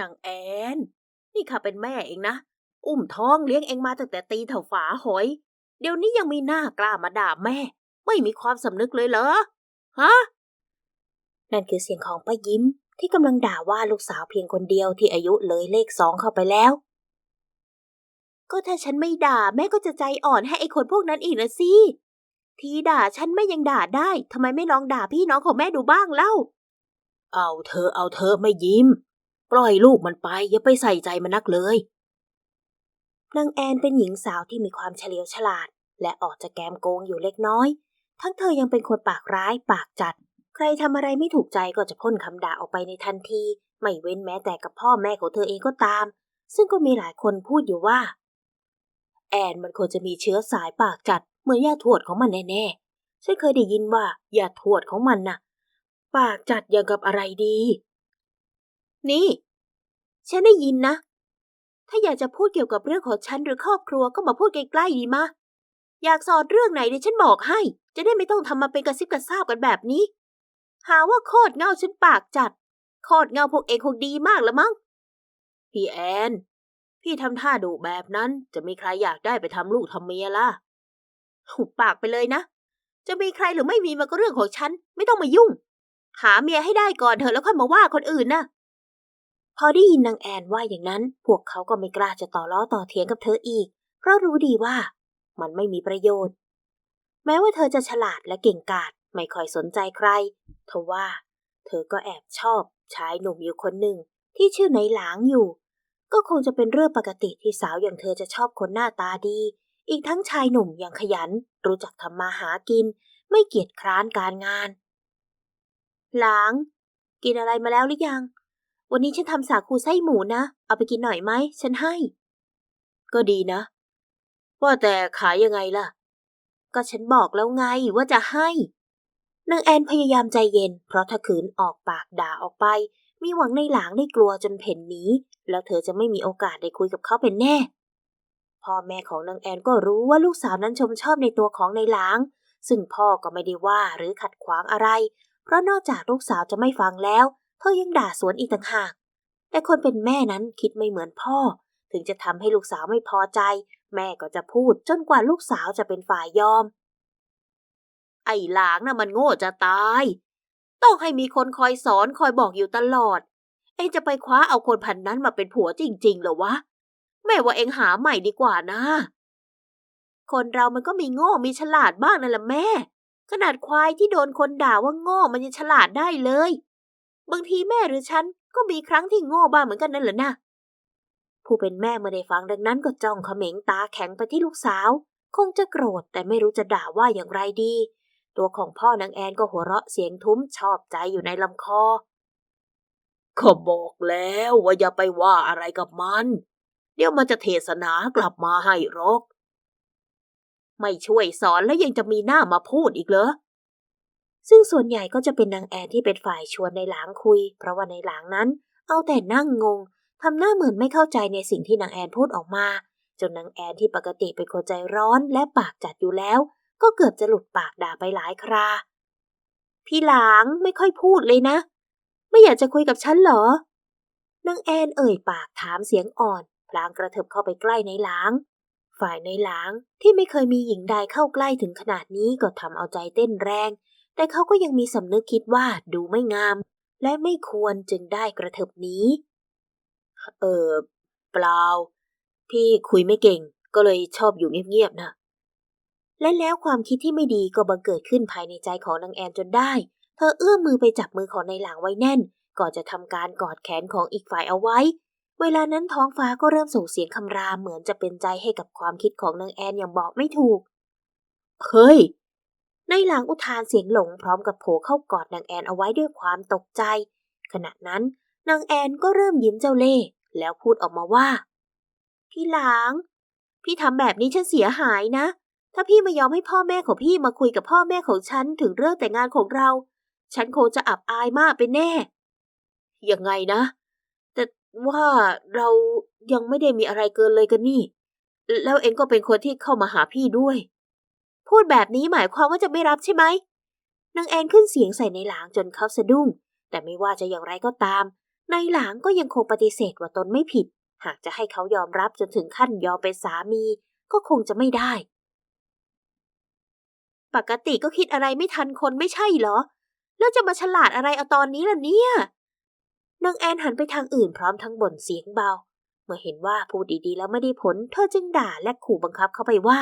นางแอน นี่ข้าเป็นแม่เองนะ อุ้มท้องเลี้ยงเองมาตั้งแต่ตีเท่าฝาหอย เดี๋ยวนี้ยังมีหน้ากล้ามาด่าแม่ ไม่มีความสำนึกเลยเหรอ ฮะ นั่นคือเสียงของป้ายิ้มที่กำลังด่าว่าลูกสาวเพียงคนเดียวที่อายุเลยเลขสองเข้าไปแล้ว ก็ถ้าฉันไม่ด่าแม่ก็จะใจอ่อนให้ไอ้คนพวกนั้นอีกนะสิทีด่าฉันแม่ยังด่าได้ทำไมไม่ลองด่าพี่น้องของแม่ดูบ้างเล่า เอาเธอเอาเธอไม่ยิ้ม ปล่อยลูกมันไป อย่าไปใส่ใจมันนักเลย นางแอนเป็นหญิงสาวที่มีความเฉลียวฉลาด และออกจะแกมโกงอยู่เล็กน้อย ทั้งเธอยังเป็นคนปากร้ายปากจัด ใครทำอะไรไม่ถูกใจก็จะพ่นคำด่าออกไปในทันที ไม่เว้นแม้แต่กับพ่อแม่ของเธอเองก็ตาม ซึ่งก็มีหลายคนพูดอยู่ว่า แอนมันควรจะมีเชื้อสายปากจัด เหมือนย่าทวดของมันแน่ๆฉันเคยได้ยินว่าย่าทวดของมันน่ะ ปากจัดอย่างกับอะไรดี นี่ ฉันได้ยินนะ ถ้าอยากจะพูดเกี่ยวกับเรื่องของฉันหรือครอบครัวก็มาพูดใกล้ๆดีมะ อยากสอนเรื่องไหนเดี๋ยวฉันบอกให้ จะได้ไม่ต้องทำมาเป็นกระซิบกระซาบกันแบบนี้ หาว่าโคตรเงาฉันปากจัด โคตรเงาพวกเองคงดีมากละมั้ง พี่แอน พี่ทำท่าดุแบบนั้น จะมีใครอยากได้ไปทำลูกทำเมียล่ะ หุบปากไปเลยนะ จะมีใครหรือไม่มีมันก็เรื่องของฉัน ไม่ต้องมายุ่ง หาเมียให้ได้ก่อนเถอะแล้วค่อยมาว่าคนอื่นนะ พอได้ยินนางแอนว่าอย่างนั้น พวกเขาก็ไม่กล้าจะต่อล้อต่อเถียงกับเธออีก เพราะรู้ดีว่า มันไม่มีประโยชน์ แม้ว่าเธอจะฉลาดและเก่งกาจไม่ค่อยสนใจใครทว่า เธอก็แอบชอบชายหนุ่มอยู่คนหนึ่ง ที่ชื่อไหนหลางอยู่ ก็คงจะเป็นเรื่องปกติที่สาวอย่างเธอจะชอบคนหน้าตาดี อีกทั้งชายหนุ่มอย่างขยัน รู้จักทำมาหากิน ไม่เกียจคร้านการงาน หลาง กินอะไรมาแล้วหรือยัง วันนี้ฉันทำสาคูไส้หมูนะ เอาไปกินหน่อยไหม ฉันให้ ก็ดีนะ ว่าแต่ขายยังไงล่ะ ก็ฉันบอกแล้วไงว่าจะให้ นางแอนพยายามใจเย็น เพราะถ้าขืนออกปากด่าออกไป มีหวังในหลางได้กลัวจนเพ่นหนี แล้วเธอจะไม่มีโอกาสได้คุยกับเขาเป็นแน่ พ่อแม่ของนางแอนก็รู้ว่าลูกสาวนั้นชมชอบในตัวของในหลาง ซึ่งพ่อก็ไม่ได้ว่าหรือขัดขวางอะไร เพราะนอกจากลูกสาวจะไม่ฟังแล้ว เธอยังด่าสวนอีกต่างหาก แต่คนเป็นแม่นั้นคิดไม่เหมือนพ่อ ถึงจะทำให้ลูกสาวไม่พอใจ แม่ก็จะพูดจนกว่าลูกสาวจะเป็นฝ่ายยอม ไอ้หลางน่ะมันโง่จะตาย ต้องให้มีคนคอยสอนคอยบอกอยู่ตลอด เองจะไปคว้าเอาคนพันนั้นมาเป็นผัวจริง ๆ เหรอวะ แม่ว่าเองหาใหม่ดีกว่านะ คนเรามันก็มีโง่มีฉลาดบ้างนั่นแหละแม่ขนาดควายที่โดนคนด่าว่าโง่มันยังฉลาดได้เลย บางทีแม่หรือฉันก็มีครั้งที่โง่บ้างเหมือนกันนั่นแหละนะผู้เป็นแม่เมื่อได้ฟังดังนั้นก็จ้องเขม็งตาแข็งไปที่ลูกสาว คงจะโกรธแต่ไม่รู้จะด่าว่าอย่างไรดี ตัวของพ่อนางแอนก็หัวเราะเสียงทุ้มชอบใจอยู่ในลำคอก็บอกแล้วว่าอย่าไปว่าอะไรกับมัน เดี๋ยวมันจะเทศนากลับมาให้รอกไม่ช่วยสอนแล้วยังจะมีหน้ามาพูดอีกเหรอ ซึ่งส่วนใหญ่ก็จะเป็นนางแอนที่เป็นฝ่ายชวนในหลางคุย เพราะว่าในหลางนั้น เอาแต่นั่งงงทำหน้าเหมือนไม่เข้าใจในสิ่งที่นางแอนพูดออกมา จนนางแอนที่ปกติเป็นคนใจร้อนและปากจัดอยู่แล้ว ก็เกือบจะหลุดปากด่าไปหลายครา พี่หลางไม่ค่อยพูดเลยนะ ไม่อยากจะคุยกับฉันเหรอนางแอนเอ่ยปากถามเสียงอ่อนพลางกระเถิบเข้าไปใกล้ในหลาง ฝ่ายในหลางที่ไม่เคยมีหญิงใดเข้าใกล้ถึงขนาดนี้ก็ทำเอาใจเต้นแรง แต่เขาก็ยังมีสำนึกคิดว่าดูไม่งาม และไม่ควรจึงได้กระเถิบนี้ เออเปล่า พี่คุยไม่เก่งก็เลยชอบอยู่เงียบๆนะ และแล้วความคิดที่ไม่ดีก็บังเกิดขึ้นภายในใจของนางแอนจนได้ เธอเอื้อมมือไปจับมือของนายหลางไว้แน่น ก่อนจะทำการกอดแขนของอีกฝ่ายเอาไว้ เวลานั้นท้องฟ้าก็เริ่มส่งเสียงคำรามเหมือนจะเป็นใจให้กับความคิดของนางแอนอย่างบอกไม่ถูก เฮ้ย นายหลางอุทานเสียงหลงพร้อมกับโผเข้ากอดนางแอนเอาไว้ด้วยความตกใจ ขณะนั้นนางแอนก็เริ่มยิ้มเจ้าเล่ห์แล้วพูดออกมาว่า พี่หลางพี่ทำแบบนี้ฉันเสียหายนะ ถ้าพี่ไม่ยอมให้พ่อแม่ของพี่มาคุยกับพ่อแม่ของฉันถึงเรื่องแต่งงานของเรา ฉันคงจะอับอายมากไปแน่ ยังไงนะ แต่ว่าเรายังไม่ได้มีอะไรเกินเลยกันนี่ แล้วเองก็เป็นคนที่เข้ามาหาพี่ด้วย พูดแบบนี้หมายความว่าจะไม่รับใช่ไหมนางแอนขึ้นเสียงใส่ในหลางจนเขาสะดุ้ง แต่ไม่ว่าจะอย่างไรก็ตามนายหลางก็ยังคงปฏิเสธว่าตนไม่ผิด หากจะให้เขายอมรับจนถึงขั้นยอมเป็นสามี ก็คงจะไม่ได้ ปกติก็คิดอะไรไม่ทันคนไม่ใช่เหรอ แล้วจะมาฉลาดอะไรเอาตอนนี้ล่ะเนี่ยนางแอนหันไปทางอื่นพร้อมทั้งบ่นเสียงเบา เมื่อเห็นว่าพูดดีๆแล้วไม่ได้ผล เธอจึงด่าและขู่บังคับเขาไปว่า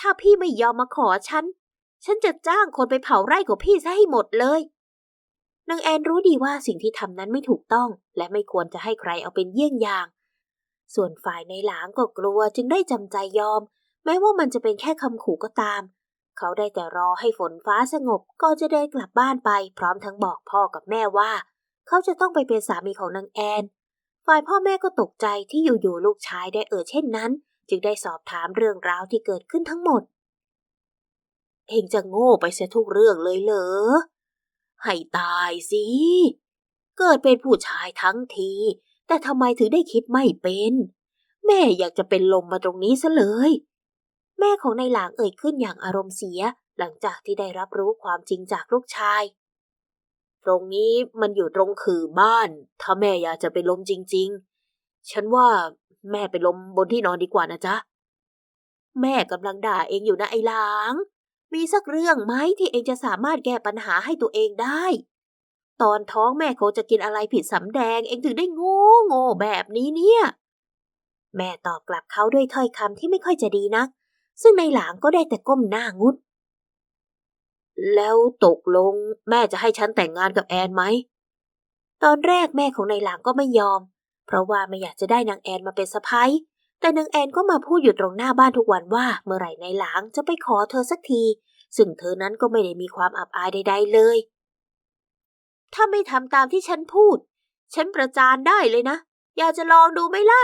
ถ้าพี่ไม่ยอมมาขอฉัน ฉันจะจ้างคนไปเผาไร่ของพี่ซะให้หมดเลย นางแอนรู้ดีว่าสิ่งที่ทำนั้นไม่ถูกต้อง และไม่ควรจะให้ใครเอาเป็นเยี่ยงอย่าง ส่วนฝ่ายในหลางก็กลัวจึงได้จำใจยอม แม้ว่ามันจะเป็นแค่คำขู่ก็ตาม เขาได้แต่รอให้ฝนฟ้าสงบก็จะเดินกลับบ้านไป พร้อมทั้งบอกพ่อกับแม่ว่า เขาจะต้องไปเป็นสามีของนางแอน ฝ่ายพ่อแม่ก็ตกใจที่อยู่ๆลูกชายได้เอ่ยเช่นนั้น จึงได้สอบถามเรื่องราวที่เกิดขึ้นทั้งหมด เองจะโง่ไปเสียทุกเรื่องเลยเหรอ ให้ตายสิ เกิดเป็นผู้ชายทั้งที แต่ทำไมถึงได้คิดไม่เป็น แม่อยากจะเป็นลมมาตรงนี้ซะเลย แม่ของนายหลางเอ่ยขึ้นอย่างอารมณ์เสียหลังจากที่ได้รับรู้ความจริงจากลูกชาย ตรงนี้มันอยู่ตรงคือบ้าน ถ้าแม่อยากจะเป็นลมจริง ๆ ฉันว่า แม่ไปลมบนที่นอนดีกว่านะจ๊ะ แม่กำลังด่าเองอยู่นะไอ้หลาง มีสักเรื่องไหมที่เองจะสามารถแก้ปัญหาให้ตัวเองได้ ตอนท้องแม่เขาจะกินอะไรผิดสำแดงเองถึงได้โง่โง่แบบนี้เนี่ย แม่ตอบกลับเขาด้วยถ้อยคำที่ไม่ค่อยจะดีนัก ซึ่งในหลางก็ได้แต่ก้มหน้างุด แล้วตกลงแม่จะให้ฉันแต่งงานกับแอนไหมตอนแรกแม่ของนายหลางก็ไม่ยอม เพราะว่าไม่อยากจะได้นางแอนมาเป็นสะพ้ายแต่นางแอนก็มาพูดอยู่ตรงหน้าบ้านทุกวันว่าเมื่อไหร่นายหลางจะไปขอเธอสักที ซึ่งเธอนั้นก็ไม่ได้มีความอับอายใด ๆเลย ถ้าไม่ทำตามที่ฉันพูด ฉันประจานได้เลยนะ อยากจะลองดูไหมล่ะ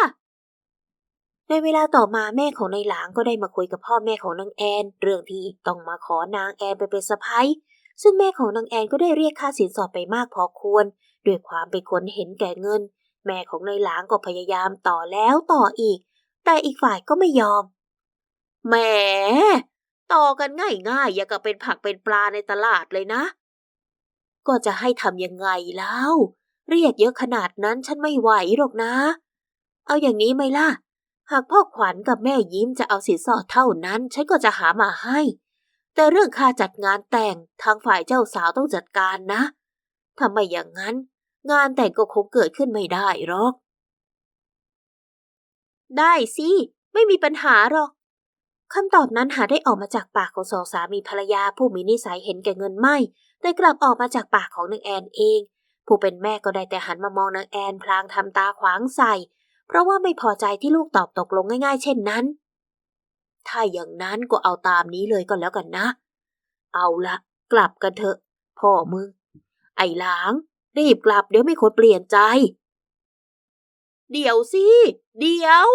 ในเวลาต่อมาแม่ของนายหลางก็ได้มาคุยกับพ่อแม่ของนางแอน เรื่องที่ต้องมาขอนางแอนไปเป็นสะพ้ายซึ่งแม่ของนางแอนก็ได้เรียกค่าสินสอดไปมากพอควร ด้วยความเป็นคนเห็นแก่เงิน แม่ของนายหลางก็พยายามต่อแล้วต่ออีก แต่อีกฝ่ายก็ไม่ยอม แหม ต่อกันง่ายๆอย่างกับเป็นผักเป็นปลาในตลาดเลยนะ ก็จะให้ทำยังไงแล้ว เรียกเยอะขนาดนั้นฉันไม่ไหวหรอกนะ เอาอย่างนี้ไหมล่ะ หากพ่อขวัญกับแม่ยิ้มจะเอาสินสอดเท่านั้น ฉันก็จะหามาให้ แต่เรื่องค่าจัดงานแต่งทางฝ่ายเจ้าสาวต้องจัดการนะทำไมอย่างนั้น งานแต่งก็คงเกิดขึ้นไม่ได้หรอก ได้สิ ไม่มีปัญหาหรอกคำตอบนั้นหาได้ออกมาจากปากของสองสามีภรรยาผู้มีนิสัยเห็นแก่เงินไม่ แต่กลับออกมาจากปากของนางแอนเอง ผู้เป็นแม่ก็ได้แต่หันมามองนางแอนพลางทำตาขวางใส่ เพราะว่าไม่พอใจที่ลูกตอบตกลงง่าย ๆ เช่นนั้น ถ้าอย่างนั้นก็เอาตามนี้เลยก็แล้วกันนะ เอาละกลับกันเถอะพ่อมึง ไอ้หลาง รีบกลับเดี๋ยวไม่คนเปลี่ยนใจ เดี๋ยวสิ เดี๋ยว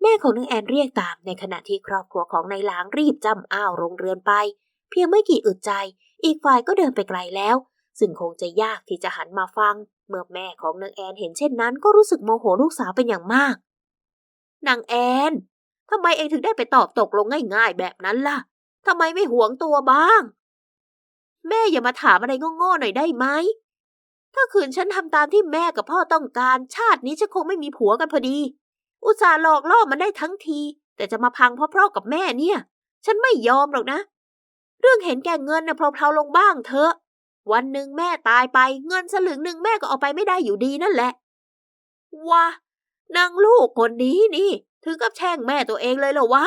แม่ของนางแอนเรียกตามในขณะที่ครอบครัวของนายหลางรีบจำอ้าวโรงเรือนไป เพียงไม่กี่อึดใจ อีกฝ่ายก็เดินไปไกลแล้ว ซึ่งคงจะยากที่จะหันมาฟัง เมื่อแม่ของนางแอนเห็นเช่นนั้น ก็รู้สึกโมโหลูกสาวเป็นอย่างมากนางแอนทำไมเองถึงได้ไปตอบตกลงง่ายๆแบบนั้นล่ะทำไมไม่หวงตัวบ้าง แม่อย่ามาถามอะไรโง่ๆหน่อยได้ไหม ถ้าคืนฉันทำตามที่แม่กับพ่อต้องการ ชาตินี้ฉันคงไม่มีผัวกันพอดี อุตส่าห์หลอกล่อมันได้ทั้งที แต่จะมาพังเพราะพ่อกับแม่เนี่ย ฉันไม่ยอมหรอกนะ เรื่องเห็นแก่เงินนะเพลาๆลงบ้างเถอะ วันหนึ่งแม่ตายไปเงินสลึงหนึ่งแม่ก็เอาไปไม่ได้อยู่ดีนั่นแหละว้านางลูกคนนี้นี่ ถึงกับแช่งแม่ตัวเองเลยเหรอวะ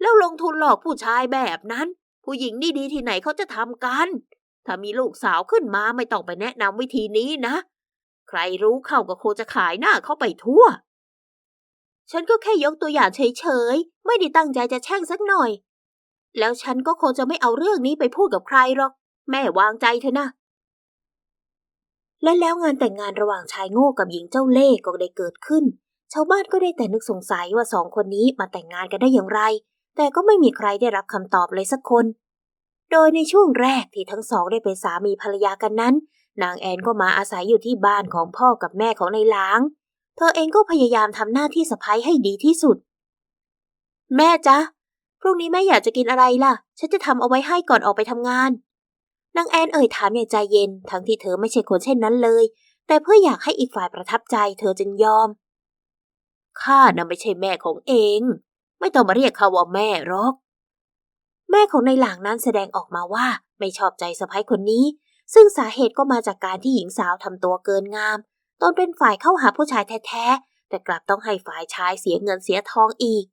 แล้วลงทุนหลอกผู้ชายแบบนั้น ผู้หญิงดีๆที่ไหนเขาจะทำกัน ถ้ามีลูกสาวขึ้นมาไม่ต้องไปแนะนำวิธีนี้นะ ใครรู้เข้าก็โคจะขายหน้าเข้าไปทั่ว ฉันก็แค่ยกตัวอย่างเฉยๆ ไม่ได้ตั้งใจจะแช่งสักหน่อย แล้วฉันก็คงจะไม่เอาเรื่องนี้ไปพูดกับใครหรอก แม่วางใจเถอะนะ และแล้วงานแต่งงานระหว่างชายโง่กับหญิงเจ้าเล่ห์ก็ได้เกิดขึ้น ชาวบ้านก็ได้แต่นึกสงสัยว่าสองคนนี้มาแต่งงานกันได้อย่างไร แต่ก็ไม่มีใครได้รับคำตอบเลยสักคน โดยในช่วงแรกที่ทั้งสองได้เป็นสามีภรรยากันนั้น นางแอนก็มาอาศัยอยู่ที่บ้านของพ่อกับแม่ของนายล้าง เธอเองก็พยายามทำหน้าที่สะพ้ายให้ดีที่สุด แม่จ๊ะพรุ่งนี้แม่อยากจะกินอะไรล่ะ ฉันจะทำเอาไว้ให้ก่อนออกไปทำงานนางแอนเอ่ยถามอย่างใจเย็น ทั้งที่เธอไม่ใช่คนเช่นนั้นเลย แต่เพื่ออยากให้อีกฝ่ายประทับใจ เธอจึงยอมข้าน่ะไม่ใช่แม่ของเอง ไม่ต้องมาเรียกเขาว่าแม่หรอก แม่ของในหลางนั้นแสดงออกมาว่าไม่ชอบใจสะพ้ยคนนี้ ซึ่งสาเหตุก็มาจากการที่หญิงสาวทำตัวเกินงาม ตนเป็นฝ่ายเข้าหาผู้ชายแท้ๆ แต่กลับต้องให้ฝ่ายชายเสียเงินเสียทองอีก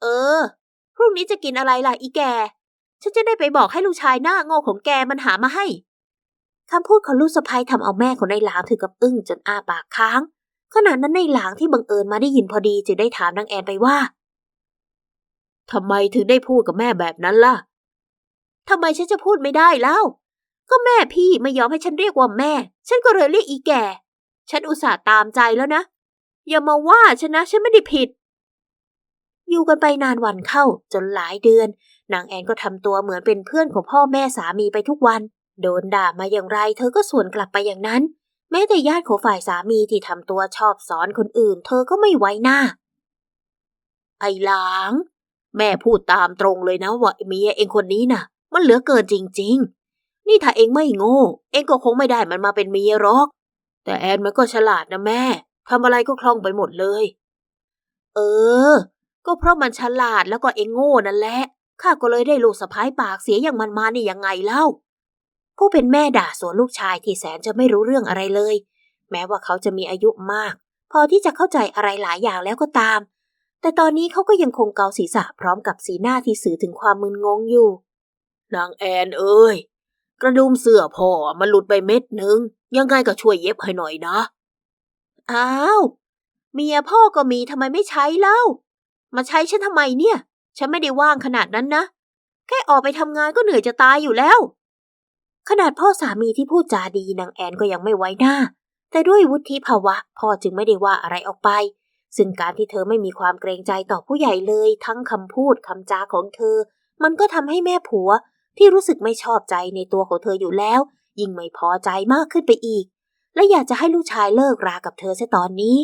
เออ พรุ่งนี้จะกินอะไรล่ะอีแก ฉันจะได้ไปบอกให้ลูกชายหน้าโง่ของแกมันหามาให้คำพูดของลูกสะพ้ยทำเอาแม่ของนายหลางถึงกับอึ้งจนอ้าปากค้าง ขณะนั้นนายหลางที่บังเอิญมาได้ยินพอดีจึงได้ถามนางแอนไปว่า ทำไมถึงได้พูดกับแม่แบบนั้นล่ะทำไมฉันจะพูดไม่ได้เล่า ก็แม่พี่ไม่ยอมให้ฉันเรียกว่าแม่ ฉันก็เลยเรียกอีแก่ ฉันอุตส่าห์ตามใจแล้วนะ อย่ามาว่าฉันนะ ฉันไม่ได้ผิด อยู่กันไปนานวันเข้าจนหลายเดือน นางแอนก็ทำตัวเหมือนเป็นเพื่อนของพ่อแม่สามีไปทุกวัน โดนด่ามาอย่างไร เธอก็สวนกลับไปอย่างนั้น แม้แต่ญาติของฝ่ายสามีที่ทำตัวชอบสอนคนอื่น เธอก็ไม่ไว้หน้า ไอ้หลาง แม่พูดตามตรงเลยนะว่าเมียเองคนนี้น่ะ มันเหลือเกินจริง ๆ นี่ถ้าเองไม่โง่ เองก็คงไม่ได้มันมาเป็นเมียหรอก แต่แอนมันก็ฉลาดนะแม่ทำอะไรก็คล่องไปหมดเลย เออ ก็เพราะมันฉลาดแล้วก็เองโง่นั่นแหละข้าก็เลยได้ลูกสะพ้ายปากเสียอย่างมันมานี่ยังไงเล่า ผู้เป็นแม่ด่าสวนลูกชายที่แสนจะไม่รู้เรื่องอะไรเลย แม้ว่าเขาจะมีอายุมาก พอที่จะเข้าใจอะไรหลายอย่างแล้วก็ตาม แต่ตอนนี้เขาก็ยังคงเกาศีรษะพร้อมกับสีหน้าที่สื่อถึงความมึนงงอยู่ นางแอนเอ้ย กระดุมเสื้อพ่อมันหลุดไปเม็ดหนึ่ง ยังไงก็ช่วยเย็บให้หน่อยนะ อ้าว เมียพ่อก็มีทำไมไม่ใช้เล่า มาใช้ฉันทำไมเนี่ย ฉันไม่ได้ว่างขนาดนั้นนะ แค่ออกไปทำงานก็เหนื่อยจะตายอยู่แล้ว ขนาดพ่อสามีที่พูดจาดีนางแอนก็ยังไม่ไว้หน้า แต่ด้วยวุฒิภาวะพ่อจึงไม่ได้ว่าอะไรออกไป ซึ่งการที่เธอไม่มีความเกรงใจต่อผู้ใหญ่เลย ทั้งคำพูดคำจาของเธอ มันก็ทำให้แม่ผัวที่รู้สึกไม่ชอบใจในตัวของเธออยู่แล้ว ยิ่งไม่พอใจมากขึ้นไปอีก และอยากจะให้ลูกชายเลิกรากับเธอซะตอนนี้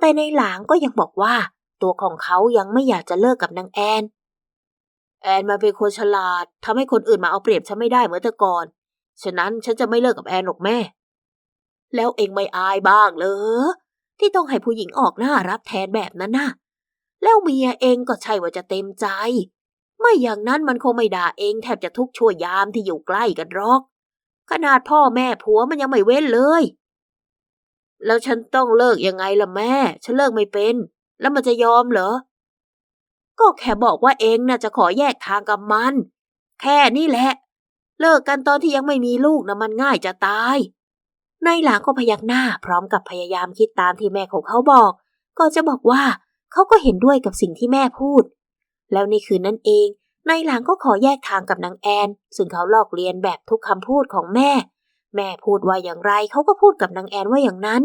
แต่ในหลางก็ยังบอกว่า ตัวของเขายังไม่อยากจะเลิกกับนางแอน แอนมาเป็นคนฉลาดทำให้คนอื่นมาเอาเปรียบฉันไม่ได้เหมือนแต่ก่อน ฉะนั้นฉันจะไม่เลิกกับแอนหรอกแม่ แล้วเองไม่อายบ้างเหรอ ที่ต้องให้ผู้หญิงออกหน้ารับแทนแบบนั้นน่ะ แล้วเมียเองก็ใช่ว่าจะเต็มใจ ไม่อย่างนั้นมันคงไม่ด่าเองแทบจะทุกชั่วยามที่อยู่ใกล้กันหรอก ขนาดพ่อแม่ผัวมันยังไม่เว้นเลย แล้วฉันต้องเลิกยังไงล่ะแม่ ฉันเลิกไม่เป็น แล้วมันจะยอมเหรอ ก็แค่บอกว่าเองน่ะจะขอแยกทางกับมัน แค่นี้แหละ เลิกกันตอนที่ยังไม่มีลูกนะมันง่ายจะตาย นายหลางก็พยักหน้าพร้อมกับพยายามคิดตามที่แม่ของเขาบอก ก็จะบอกว่าเขาก็เห็นด้วยกับสิ่งที่แม่พูด แล้วในคืนนั้นเองนายหลางก็ขอแยกทางกับนางแอน ซึ่งเขาลอกเลียนแบบทุกคำพูดของแม่ แม่พูดว่าอย่างไรเขาก็พูดกับนางแอนว่าอย่างนั้น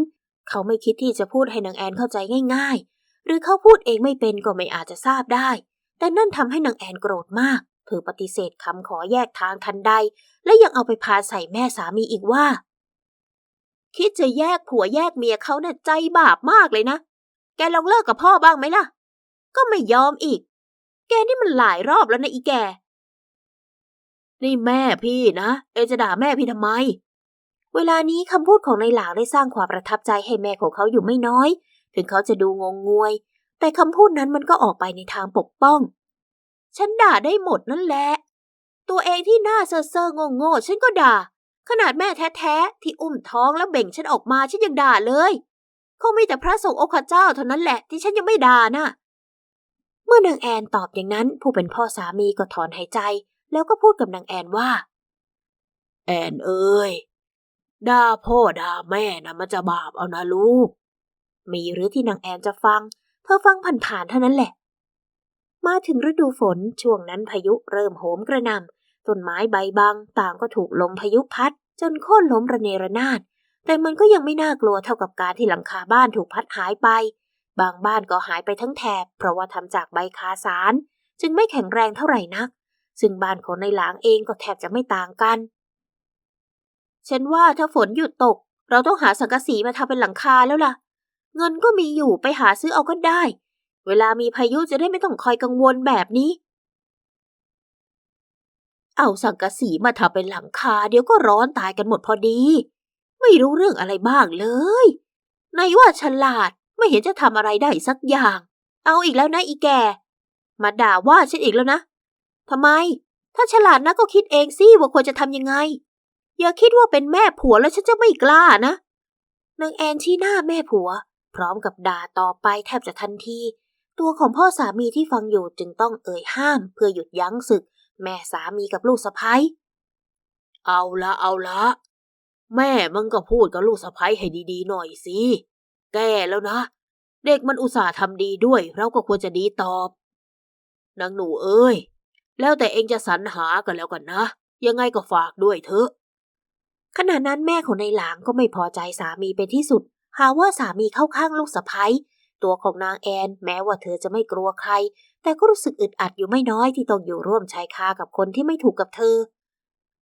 เขาไม่คิดที่จะพูดให้นางแอนเข้าใจง่าย ๆ หรือเขาพูดเองไม่เป็นก็ไม่อาจจะทราบได้ แต่นั่นทำให้นางแอนโกรธมาก เธอปฏิเสธคำขอแยกทางทันใด และยังเอาไปพาใส่แม่สามีอีกว่า คิดจะแยกผัวแยกเมียเขาน่ะใจบาปมากเลยนะ แกลองเลิกกับพ่อบ้างไหมล่ะ ก็ไม่ยอมอีก แกนี่มันหลายรอบแล้วนะอีแก นี่แม่พี่นะ เอจะด่าแม่พี่ทำไม เวลานี้คำพูดของนายหลางได้สร้างความประทับใจให้แม่ของเขาอยู่ไม่น้อย ถึงเขาจะดูงงงวย แต่คำพูดนั้นมันก็ออกไปในทางปกป้อง ฉันด่าได้หมดนั่นแหละ ตัวเองที่หน้าเซ่อเซ่อโง่โง่ฉันก็ด่า ขนาดแม่แท้ๆ ที่อุ้มท้องแล้วเบ่งฉันออกมาฉันยังด่าเลย คงมีแต่พระสงฆ์องค์เจ้าเท่านั้นแหละที่ฉันยังไม่ด่าน่ะ เมื่อนางแอนตอบอย่างนั้น ผู้เป็นพ่อสามีก็ถอนหายใจ แล้วก็พูดกับนางแอนว่า แอนเอ้ยด่าพ่อด่าแม่นะมันจะบาปเอานะลูก มีหรือที่นางแอนจะฟัง เธอฟังผ่านๆเท่านั้นแหละ มาถึงฤดูฝนช่วงนั้นพายุเริ่มโหมกระหน่ำ ต้นไม้ใบบางต่างก็ถูกลมพายุพัด จนโค่นล้มระเนระนาด แต่มันก็ยังไม่น่ากลัวเท่ากับการที่หลังคาบ้านถูกพัดหายไป บางบ้านก็หายไปทั้งแถบ เพราะว่าทำจากใบคาสาร จึงไม่แข็งแรงเท่าไหร่นัก ซึ่งบ้านของในหลางเองก็แทบจะไม่ต่างกัน ฉันว่าถ้าฝนหยุดตก เราต้องหาสังกะสีมาทำเป็นหลังคาแล้วล่ะ เงินก็มีอยู่ไปหาซื้อเอาก็ได้ เวลามีพายุจะได้ไม่ต้องคอยกังวลแบบนี้ เอาสังกะสีมาทำเป็นหลังคาเดี๋ยวก็ร้อนตายกันหมดพอดี ไม่รู้เรื่องอะไรบ้างเลยนายว่าฉลาดไม่เห็นจะทำอะไรได้สักอย่าง เอาอีกแล้วนะอีแก มาด่าว่าฉันอีกแล้วนะทำไม ถ้าฉลาดนะก็คิดเองสิว่าควรจะทำยังไง อย่าคิดว่าเป็นแม่ผัวแล้วฉันจะไม่กล้านะนางแอนชี้หน้าแม่ผัว พร้อมกับด่าต่อไปแทบจะทันที ตัวของพ่อสามีที่ฟังอยู่จึงต้องเอ่ยห้าม เพื่อหยุดยั้งศึก แม่สามีกับลูกสะพ้ยเอาละเอาละ แม่มึงก็พูดกับลูกสะพ้ยให้ดีๆหน่อยสิ แก่แล้วนะ เด็กมันอุตส่าห์ทำดีด้วย เราก็ควรจะดีตอบ นางหนูเอ้ย แล้วแต่เองจะสรรหากันแล้วกันนะ ยังไงก็ฝากด้วยเถอะ ขณะนั้นแม่ของนายหลางก็ไม่พอใจสามีเป็นที่สุด หาว่าสามีเข้าข้างลูกสะพ้ยตัวของนางแอน แม้ว่าเธอจะไม่กลัวใคร แต่ก็รู้สึกอึดอัดอยู่ไม่น้อยที่ต้องอยู่ร่วมชายคากับคนที่ไม่ถูกกับเธอ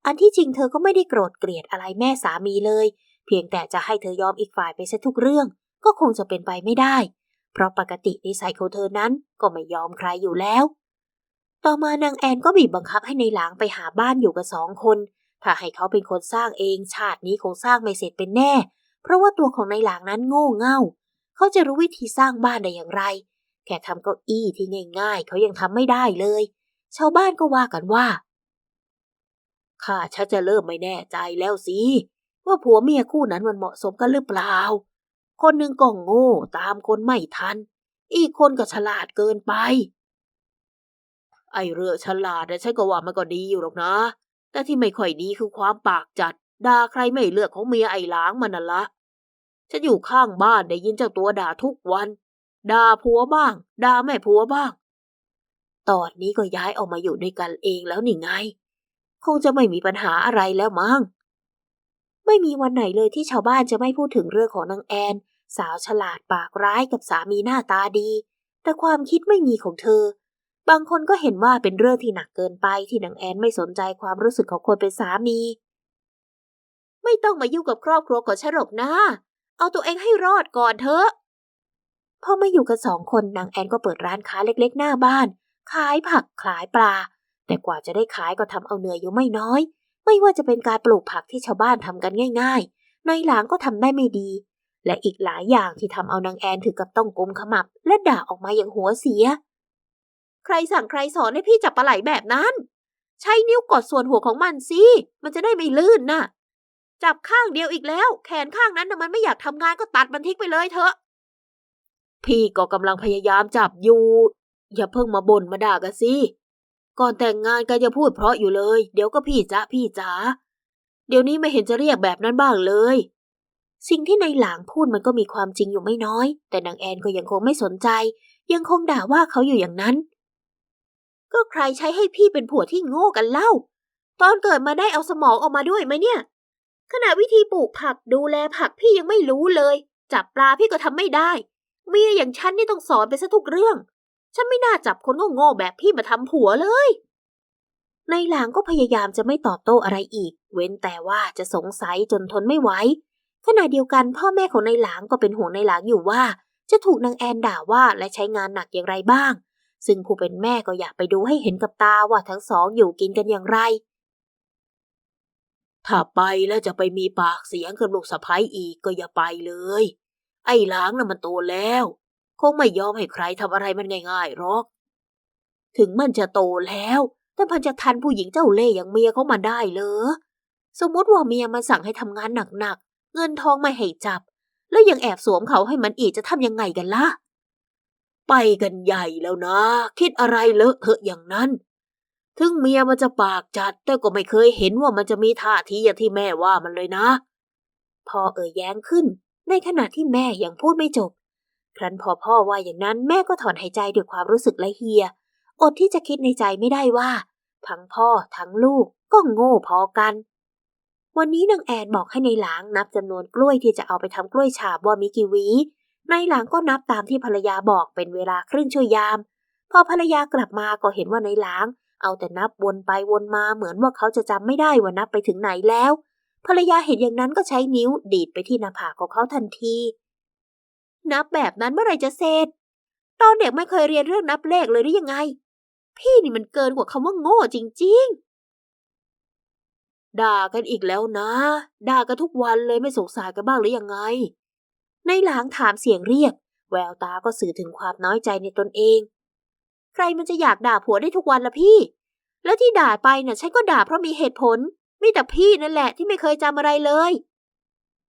อันที่จริงเธอก็ไม่ได้โกรธเกลียดอะไรแม่สามีเลย เพียงแต่จะให้เธอยอมอีกฝ่ายไปซะทุกเรื่อง ก็คงจะเป็นไปไม่ได้ เพราะปกตินิสัยของเธอนั้นก็ไม่ยอมใครอยู่แล้ว ต่อมานางแอนก็บีบบังคับให้ในหลางไปหาบ้านอยู่กับสองคน ถ้าให้เขาเป็นคนสร้างเองชาตินี้คงสร้างไม่เสร็จเป็นแน่ เพราะว่าตัวของนายหลางนั้นโง่เง่า เขาจะรู้วิธีสร้างบ้านได้อย่างไร แค่ทำเก้าอี้ที่ง่ายๆ เขายังทำไม่ได้เลย ชาวบ้านก็ว่ากันว่า ข้าชักจะเริ่มไม่แน่ใจแล้วสิ ว่าผัวเมียคู่นั้นมันเหมาะสมกันหรือเปล่า คนหนึ่งก็โง่ตามคนไม่ทัน อีกคนก็ฉลาดเกินไป ไอเรือฉลาดนะฉันก็ว่ามันก็ดีอยู่หรอกนะ แต่ที่ไม่ค่อยดีคือความปากจัดด่าใครไม่เลือกของเมียไอ้ล้างมันน่ะละฉันอยู่ข้างบ้านได้ยินเจ้าตัวด่าทุกวัน ด่าผัวบ้างด่าแม่ผัวบ้าง ตอนนี้ก็ย้ายออกมาอยู่ด้วยกันเองแล้วนี่ไง คงจะไม่มีปัญหาอะไรแล้วมั้ง ไม่มีวันไหนเลยที่ชาวบ้านจะไม่พูดถึงเรื่องของนางแอน สาวฉลาดปากร้ายกับสามีหน้าตาดี แต่ความคิดไม่มีของเธอ บางคนก็เห็นว่าเป็นเรื่องที่หนักเกินไปที่นางแอนไม่สนใจความรู้สึกของคนเป็นสามี ไม่ต้องมายุ่งกับครอบครัวของฉันหรอกนะ เอาตัวเองให้รอดก่อนเถอะ พอมาอยู่กันสองคนนางแอนก็เปิดร้านค้าเล็กๆ หน้าบ้าน ขายผักขายปลา แต่กว่าจะได้ขายก็ทำเอาเหนื่อยอยู่ไม่น้อย ไม่ว่าจะเป็นการปลูกผักที่ชาวบ้านทำกันง่าย ๆ ในหลางก็ทำได้ไม่ดี และอีกหลายอย่างที่ทำเอานางแอนถึงกับต้องกุมขมับ และด่าออกมาอย่างหัวเสีย ใครสั่งใครสอนให้พี่จับปลาไหลแบบนั้น ใช้นิ้วกดส่วนหัวของมันสิมันจะได้ไม่ลื่นน่ะจับข้างเดียวอีกแล้ว แขนข้างนั้นน่ะมันไม่อยากทำงานก็ตัดมันทิ้งไปเลยเถอะ พี่ก็กำลังพยายามจับอยู่ อย่าเพิ่งมาบ่นมาด่ากันสิ ก่อนแต่งงานก็จะพูดเพราะอยู่เลย เดี๋ยวก็พี่จ๊ะพี่จ๋า เดี๋ยวนี้ไม่เห็นจะเรียกแบบนั้นบ้างเลย สิ่งที่ในหลางพูดมันก็มีความจริงอยู่ไม่น้อย แต่นางแอนก็ยังคงไม่สนใจ ยังคงด่าว่าเขาอยู่อย่างนั้น ก็ใครใช้ให้พี่เป็นผัวที่โง่กันเล่า ตอนเกิดมาได้เอาสมองออกมาด้วยไหมเนี่ย ขณะวิธีปลูกผักดูแลผักพี่ยังไม่รู้เลย จับปลาพี่ก็ทำไม่ได้ เมียอย่างฉันนี่ต้องสอนไปซะทุกเรื่อง ฉันไม่น่าจับคนโง่ๆแบบพี่มาทำผัวเลย ในหลางก็พยายามจะไม่ตอบโต้อะไรอีก เว้นแต่ว่าจะสงสัยจนทนไม่ไหว ขณะเดียวกันพ่อแม่ของในหลางก็เป็นห่วงในหลางอยู่ว่า จะถูกนางแอนด่าว่าและใช้งานหนักอย่างไรบ้าง ซึ่งผู้เป็นแม่ก็อยากไปดูให้เห็นกับตาว่าทั้งสองอยู่กินกันอย่างไร ถ้าไปแล้วจะไปมีปากเสียงกับลูกสะพ้ยอีกก็อย่าไปเลย ไอ้ล้างน่ะมันโตแล้ว คงไม่ยอมให้ใครทำอะไรมันง่ายๆหรอก ถึงมันจะโตแล้ว แต่มันจะทันผู้หญิงเจ้าเล่ห์อย่างเมียเขามาได้เหรอ สมมติว่าเมียมันสั่งให้ทำงานหนักๆ เงินทองไม่ให้จับ แล้วยังแอบสวมเขาให้มันอีกจะทำยังไงกันล่ะ ไปกันใหญ่แล้วนะ คิดอะไรเลอะเทอะอย่างนั้น ถึงเมียมันจะปากจัด แต่ก็ไม่เคยเห็นว่ามันจะมีท่าทีอย่างที่แม่ว่ามันเลยนะพ่อเอ่ยแย้งขึ้น ในขณะที่แม่ยังพูดไม่จบ ครั้นพอพ่อว่าอย่างนั้นแม่ก็ถอนหายใจด้วยความรู้สึกละเฮีย อดที่จะคิดในใจไม่ได้ว่า ทั้งพ่อทั้งลูกก็โง่พอกัน วันนี้นางแอนบอกให้ในหลางนับจำนวนกล้วยที่จะเอาไปทำกล้วยฉาบว่ามีกี่หวีในหลางก็นับตามที่ภรรยาบอกเป็นเวลาครึ่งชั่วยาม พอภรรยากลับมาก็เห็นว่าในหลาง เอาแต่นับวนไปวนมาเหมือนว่าเขาจะจำไม่ได้ว่านับไปถึงไหนแล้ว ภรรยาเห็นอย่างนั้นก็ใช้นิ้วดีดไปที่หน้าผากของเขาทันที นับแบบนั้นเมื่อไรจะเสร็จ ตอนเด็กไม่เคยเรียนเรื่องนับเลขเลยหรือยังไง พี่นี่มันเกินกว่าคำว่าโง่จริง ๆ ด่ากันอีกแล้วนะ ด่ากันทุกวันเลยไม่สงสารกันบ้างหรือยังไง ในหลางถามเสียงเรียก แววตาก็สื่อถึงความน้อยใจในตนเอง ใครมันจะอยากด่าผัวได้ทุกวันละพี่ แล้วที่ด่าไปน่ะฉันก็ด่าเพราะมีเหตุผล มีแต่พี่นั่นแหละที่ไม่เคยจำอะไรเลย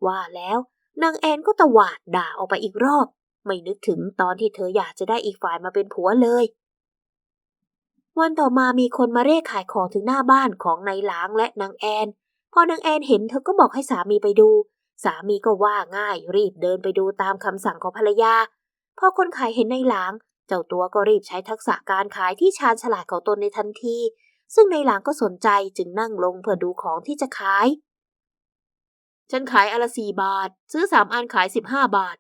ว่าแล้วนางแอนก็ตวาดด่าออกไปอีกรอบ ไม่นึกถึงตอนที่เธออยากจะได้อีกฝ่ายมาเป็นผัวเลย วันต่อมามีคนมาเร่ขายของถึงหน้าบ้านของนายหลางและนางแอน พอนางแอนเห็นเธอก็บอกให้สามีไปดู สามีก็ว่าง่ายรีบเดินไปดูตามคำสั่งของภรรยา พอคนขายเห็นนายหลาง เจ้าตัวก็รีบใช้ทักษะการขายที่ชาญฉลาดของตนในทันที ซึ่งในหลางก็สนใจจึงนั่งลงเพื่อดูของที่จะขาย ฉันขายอันละสี่บาท ซื้อสามอันขายสิบห้าบาท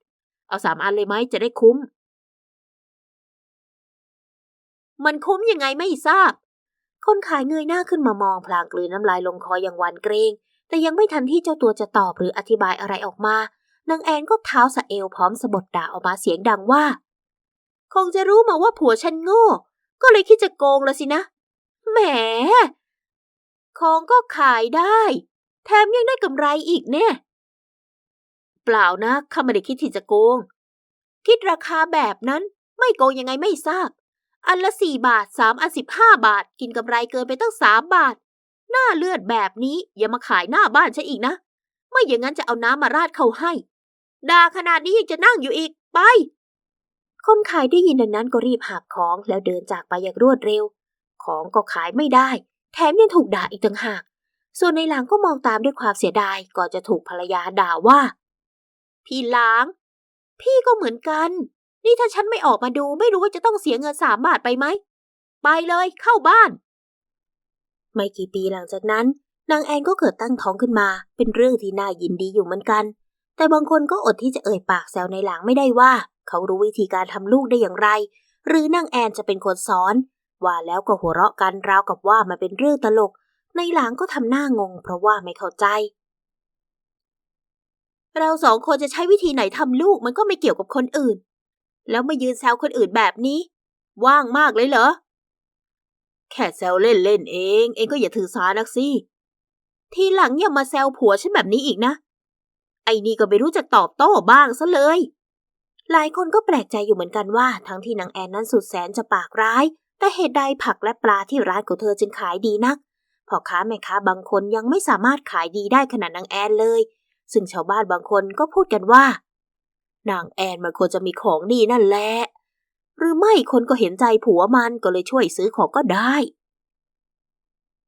เอาสามอันเลยไหมจะได้คุ้ม มันคุ้มยังไงไม่ทราบ คนขายเงยหน้าขึ้นมามองพลางกลืนน้ำลายลงคออย่างหวานเกรง แต่ยังไม่ทันที่เจ้าตัวจะตอบหรืออธิบายอะไรออกมานางแอนก็เท้าสะเอวพร้อมสะบดด่าออกมาเสียงดังว่า คงจะรู้มาว่าผัวฉันโง่ ก็เลยคิดจะโกงละสินะ แหม ของก็ขายได้ แถมยังได้กำไรอีกเนี่ย เปล่านะข้าไม่ได้คิดที่จะโกง คิดราคาแบบนั้นไม่โกงยังไงไม่ทราบ อันละสี่บาทสามอันสิบห้าบาท กินกำไรเกินไปตั้งสามบาท หน้าเลือดแบบนี้อย่ามาขายหน้าบ้านฉันอีกนะ ไม่อย่างนั้นจะเอาน้ำมาราดเขาให้ด่าขนาดนี้ยังจะนั่งอยู่อีกไป คนขายได้ยินดังนั้นก็รีบหาบของแล้วเดินจากไปอย่างรวดเร็ว ของก็ขายไม่ได้ แถมยังถูกด่าอีกต่างหาก ส่วนในหลังก็มองตามด้วยความเสียดายก่อนจะถูกภรรยาด่าว่า พี่หลางพี่ก็เหมือนกัน นี่ถ้าฉันไม่ออกมาดูไม่รู้ว่าจะต้องเสียเงินสามบาทไปไหม ไปเลยเข้าบ้าน ไม่กี่ปีหลังจากนั้น นางแอนก็เกิดตั้งท้องขึ้นมา เป็นเรื่องที่น่ายินดีอยู่เหมือนกัน แต่บางคนก็อดที่จะเอ่ยปากแซวในหลังไม่ได้ว่า เขารู้วิธีการทำลูกได้อย่างไร หรือนางแอนจะเป็นคนสอน ว่าแล้วก็หัวเราะกันราวกับว่ามันเป็นเรื่องตลก ในหลังก็ทำหน้างงเพราะว่าไม่เข้าใจ เราสองคนจะใช้วิธีไหนทำลูกมันก็ไม่เกี่ยวกับคนอื่น แล้วมายืนแซวคนอื่นแบบนี้ ว่างมากเลยเหรอ แค่แซวเล่นเล่นๆเอง เองก็อย่าถือสานักสิ ทีหลังอย่ามาแซวผัวฉันแบบนี้อีกนะ ไอ้นี่ก็ไม่รู้จักตอบโต้บ้างซะเลยหลายคนก็แปลกใจอยู่เหมือนกันว่า ทั้งที่นางแอนนั้นสุดแสนจะปากร้าย แต่เหตุใดผักและปลาที่ร้านของเธอจึงขายดีนักพ่อค้าแม่ค้าบางคนยังไม่สามารถขายดีได้ขนาดนางแอนเลย ซึ่งชาวบ้านบางคนก็พูดกันว่า นางแอนมันควรจะมีของดีนั่นแหละ หรือไม่คนก็เห็นใจผัวมันก็เลยช่วยซื้อของก็ได้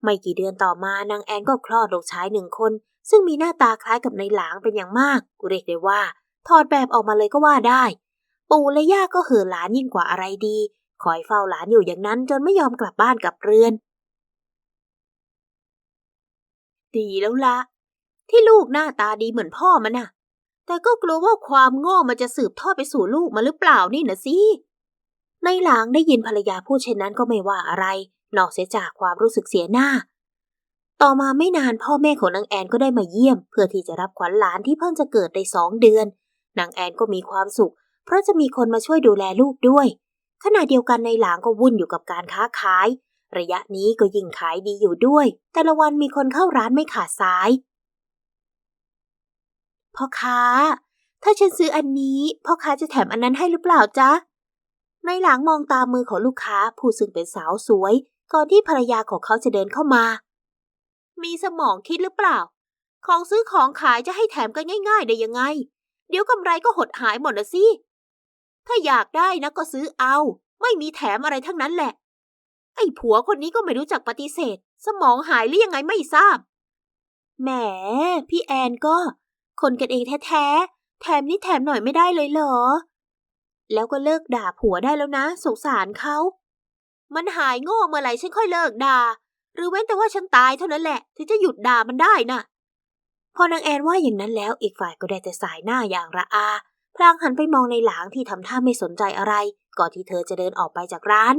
ไม่กี่เดือนต่อมานางแอนก็คลอดลูกชายหนึ่งคน ซึ่งมีหน้าตาคล้ายกับในหลางเป็นอย่างมากเรียกได้ว่าถอดแบบออกมาเลยก็ว่าได้ ปู่และย่าก็เห่อหลานยิ่งกว่าอะไรดี คอยเฝ้าหลานอยู่อย่างนั้นจนไม่ยอมกลับบ้านกลับเรือน ดีแล้วละ ที่ลูกหน้าตาดีเหมือนพ่อมันน่ะ แต่ก็กลัวว่าความโง่มันจะสืบทอดไปสู่ลูกมาหรือเปล่านี่นะสิในหลางได้ยินภรรยาพูดเช่นนั้นก็ไม่ว่าอะไร นอกเสียจากความรู้สึกเสียหน้า ต่อมาไม่นานพ่อแม่ของนางแอนก็ได้มาเยี่ยม เพื่อที่จะรับขวัญหลานที่เพิ่งจะเกิดได้สองเดือนนางแอนก็มีความสุข เพราะจะมีคนมาช่วยดูแลลูกด้วย ขณะเดียวกันในหลางก็วุ่นอยู่กับการค้าขาย ระยะนี้ก็ยิ่งขายดีอยู่ด้วย แต่ละวันมีคนเข้าร้านไม่ขาดสายพ่อค้า ถ้าฉันซื้ออันนี้พ่อค้าจะแถมอันนั้นให้หรือเปล่าจ๊ะในหลังมองตามมือของลูกค้าผู้ซึ่งเป็นสาวสวย ก่อนที่ภรรยาของเขาจะเดินเข้ามา มีสมองคิดหรือเปล่า ของซื้อของขายจะให้แถมกันง่าย ๆ ได้ยังไง เดี๋ยวกำไรก็หดหายหมดนะสิ ถ้าอยากได้นะก็ซื้อเอา ไม่มีแถมอะไรทั้งนั้นแหละ ไอ้ผัวคนนี้ก็ไม่รู้จักปฏิเสธ สมองหายหรือยังไงไม่ทราบ แหม พี่แอนก็ คนกันเองแท้ๆ แถมนี่แถมหน่อยไม่ได้เลยเหรอ แล้วก็เลิกด่าผัวได้แล้วนะ สงสารเขา มันหายโง่เมื่อไหร่ฉันค่อยเลิกด่า หรือเว้นแต่ว่าฉันตายเท่านั้นแหละ ถึงจะหยุดด่ามันได้น่ะพอนางแอนว่าอย่างนั้นแล้วอีกฝ่ายก็ได้แต่สายหน้าอย่างระอา พลางหันไปมองในหลางที่ทำท่าไม่สนใจอะไร ก่อนที่เธอจะเดินออกไปจากร้าน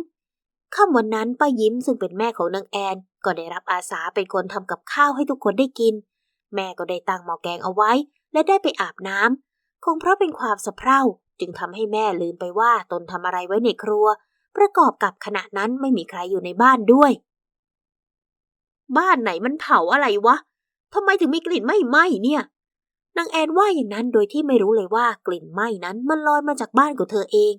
ค่ำวันนั้นป้ายิ้มซึ่งเป็นแม่ของนางแอน ก็ได้รับอาสาเป็นคนทำกับข้าวให้ทุกคนได้กิน แม่ก็ได้ตั้งหม้อแกงเอาไว้ และได้ไปอาบน้ำคงเพราะเป็นความสะเพร่าจึงทำให้แม่ลืมไปว่าตนทำอะไรไว้ในครัว ประกอบกับขณะนั้นไม่มีใครอยู่ในบ้านด้วย บ้านไหนมันเผาอะไรวะทำไมถึงมีกลิ่นไหม้ไหม้เนี่ย นางแอนว่าอย่างนั้นโดยที่ไม่รู้เลยว่ากลิ่นไหม้นั้นมันลอยมาจากบ้านของเธอเอง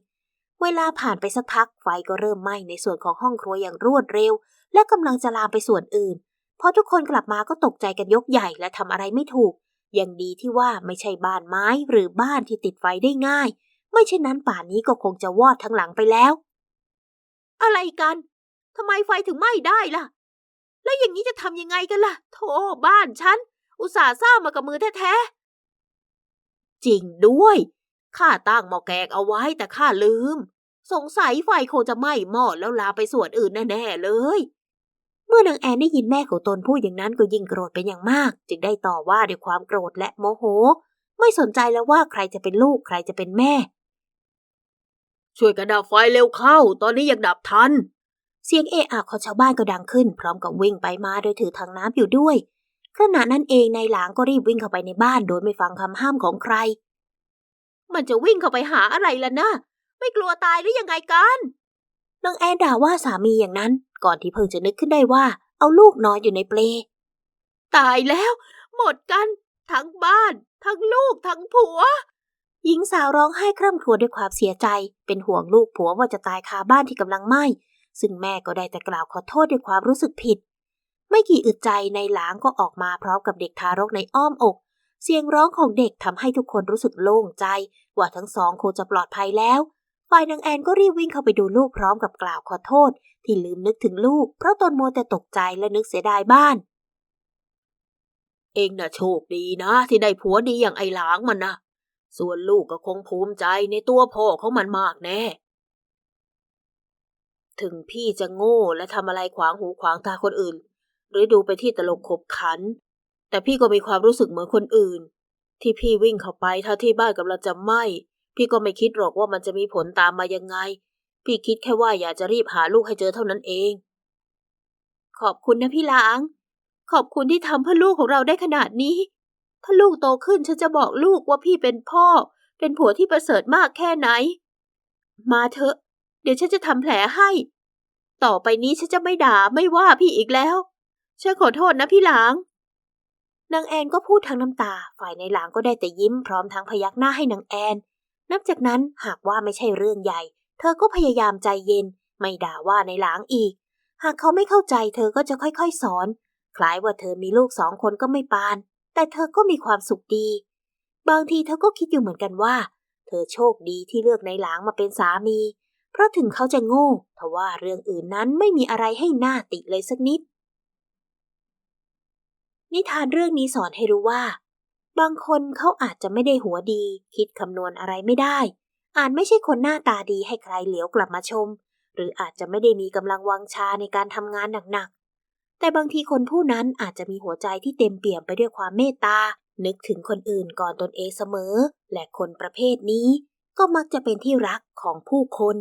เวลาผ่านไปสักพักไฟก็เริ่มไหม้ในส่วนของห้องครัวอย่างรวดเร็ว และกำลังจะลามไปส่วนอื่นพอทุกคนกลับมาก็ตกใจกันยกใหญ่และทำอะไรไม่ถูก ยังดีที่ว่าไม่ใช่บ้านไม้หรือบ้านที่ติดไฟได้ง่าย ไม่เช่นนั้นป่านนี้ก็คงจะวอดทั้งหลังไปแล้ว อะไรกันทำไมไฟถึงไหม้ได้ล่ะ แล้วอย่างนี้จะทำยังไงกันล่ะ โธ่บ้านฉันอุตส่าห์สร้างมากับมือแท้ จริงด้วย ข้าตั้งหม้อแกงเอาไว้แต่ข้าลืม สงสัยไฟคงจะไหม้หม้อแล้วลาไปส่วนอื่นแน่ๆเลย เมื่อนางแอนได้ยินแม่ของตนพูดอย่างนั้นก็ยิ่งโกรธเป็นอย่างมาก จึงได้ต่อว่าด้วยความโกรธและโมโห ไม่สนใจแล้วว่าใครจะเป็นลูกใครจะเป็นแม่ ช่วยกันดับไฟเร็วเข้า ตอนนี้ยังดับทันเสียงเอะอะของชาวบ้านก็ดังขึ้น พร้อมกับวิ่งไปมาโดยถือถังน้ำอยู่ด้วย ขณะนั้นเองนายหลางก็รีบวิ่งเข้าไปในบ้านโดยไม่ฟังคำห้ามของใคร มันจะวิ่งเข้าไปหาอะไรล่ะนะ ไม่กลัวตายหรือยังไงกันนางแอนด่าว่าสามีอย่างนั้น ก่อนที่เพิ่งจะนึกขึ้นได้ว่า เอาลูกนอนอยู่ในเปล ตายแล้ว หมดกัน ทั้งบ้าน ทั้งลูกทั้งผัว หญิงสาวร้องไห้คร่ำครวญด้วยความเสียใจ เป็นห่วงลูกผัวว่าจะตายคาบ้านที่กำลังไหม้ซึ่งแม่ก็ได้แต่กล่าวขอโทษด้วยความรู้สึกผิด ไม่กี่อึดใจในหลางก็ออกมาพร้อมกับเด็กทารกในอ้อมอก เสียงร้องของเด็กทำให้ทุกคนรู้สึกโล่งใจ ว่าทั้งสองคงจะปลอดภัยแล้วฝ่ายนางแอนก็รีบวิ่งเข้าไปดูลูกพร้อมกับกล่าวขอโทษ ที่ลืมนึกถึงลูก เพราะตนมัวแต่ตกใจและนึกเสียดายบ้าน เองน่ะโชคดีนะ ที่ได้ผัวดีอย่างไอ้หลางมันนะส่วนลูกก็คงภูมิใจในตัวพ่อของมันมากแน่ ถึงพี่จะโง่และทำอะไรขวางหูขวางตาคนอื่น หรือดูไปที่ตลกขบขัน แต่พี่ก็มีความรู้สึกเหมือนคนอื่น ที่พี่วิ่งเข้าไปถ้าที่บ้านกำลังจะไหม้พี่ก็ไม่คิดหรอกว่ามันจะมีผลตามมายังไง พี่คิดแค่ว่าอยากจะรีบหาลูกให้เจอเท่านั้นเอง ขอบคุณนะพี่หลาง ขอบคุณที่ทำเพื่อลูกของเราได้ขนาดนี้ ถ้าลูกโตขึ้นฉันจะบอกลูกว่าพี่เป็นพ่อ เป็นผัวที่ประเสริฐมากแค่ไหน มาเถอะ เดี๋ยวฉันจะทำแผลให้ ต่อไปนี้ฉันจะไม่ด่าไม่ว่าพี่อีกแล้ว ฉันขอโทษนะพี่หลาง นางแอนก็พูดทั้งน้ำตา ฝ่ายในหลางก็ได้แต่ยิ้มพร้อมทั้งพยักหน้าให้นางแอน นับจากนั้นหากว่าไม่ใช่เรื่องใหญ่ เธอก็พยายามใจเย็น ไม่ด่าว่าในหลางอีก หากเขาไม่เข้าใจเธอก็จะค่อยๆสอน คล้ายว่าเธอมีลูกสองคนก็ไม่ปาน แต่เธอก็มีความสุขดี บางทีเธอก็คิดอยู่เหมือนกันว่า เธอโชคดีที่เลือกในหลางมาเป็นสามี เพราะถึงเขาจะโง่ทว่าเรื่องอื่นนั้นไม่มีอะไรให้หน้าติเลยสักนิด นิทานเรื่องนี้สอนให้รู้ว่า บางคนเขาอาจจะไม่ได้หัวดี คิดคำนวณอะไรไม่ได้ อาจไม่ใช่คนหน้าตาดีให้ใครเหลียวกลับมาชม หรืออาจจะไม่ได้มีกำลังวังชาในการทำงานหนักๆ แต่บางทีคนผู้นั้นอาจจะมีหัวใจที่เต็มเปี่ยมไปด้วยความเมตตา นึกถึงคนอื่นก่อนตนเองเสมอ และคนประเภทนี้ ก็มักจะเป็นที่รักของผู้คน